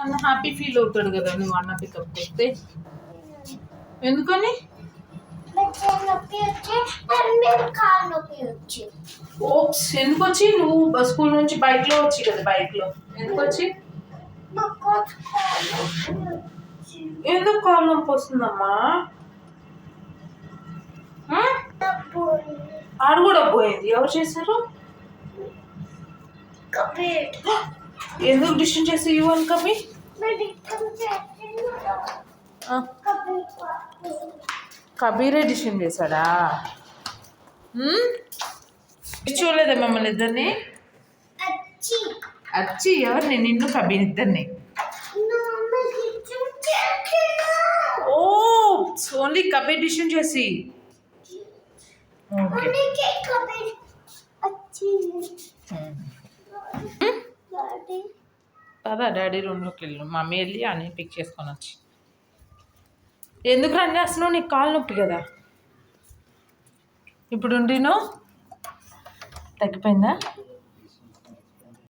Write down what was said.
అన్న happy feel అవుతాడు కదా నువ్వు అన్న పికప్ చేస్తే ఎందుకని? ఓప్స్ ఎందుకు వచ్చి నువ్వు స్కూల్ నుంచి బైక్లో వచ్చి కదా బైక్లో ఎందుకు వచ్చి ఎందుకు కాలు నొప్పి వస్తుందమ్మా ఆడు కూడా పోయింది. ఎవరు చేశారు? ఎందుకు డిస్టెన్స్ చేసి ఇవ్వను కవి కబీరే డిస్టెన్స్ చేశాడా? చూడలేదా మమ్మల్ని ఇద్దరిని? అచ్చి ఎవరిని? నిన్ను కబీర్ ఇద్దరిని. ఓ ఓన్లీ కబీర్ డిస్టెన్స్ చేసి. ఓకే. మనకి డాడీ డాడీ రూమ్లోకి వెళ్ళు. మమ్మీ వెళ్ళి అని పిక్ చేసుకొని వచ్చి. ఎందుకు రన్ చేస్తున్నావు? నీకు కాలు నొప్పి కదా. ఇప్పుడు ఉండినో? తగ్గిపోయిందా?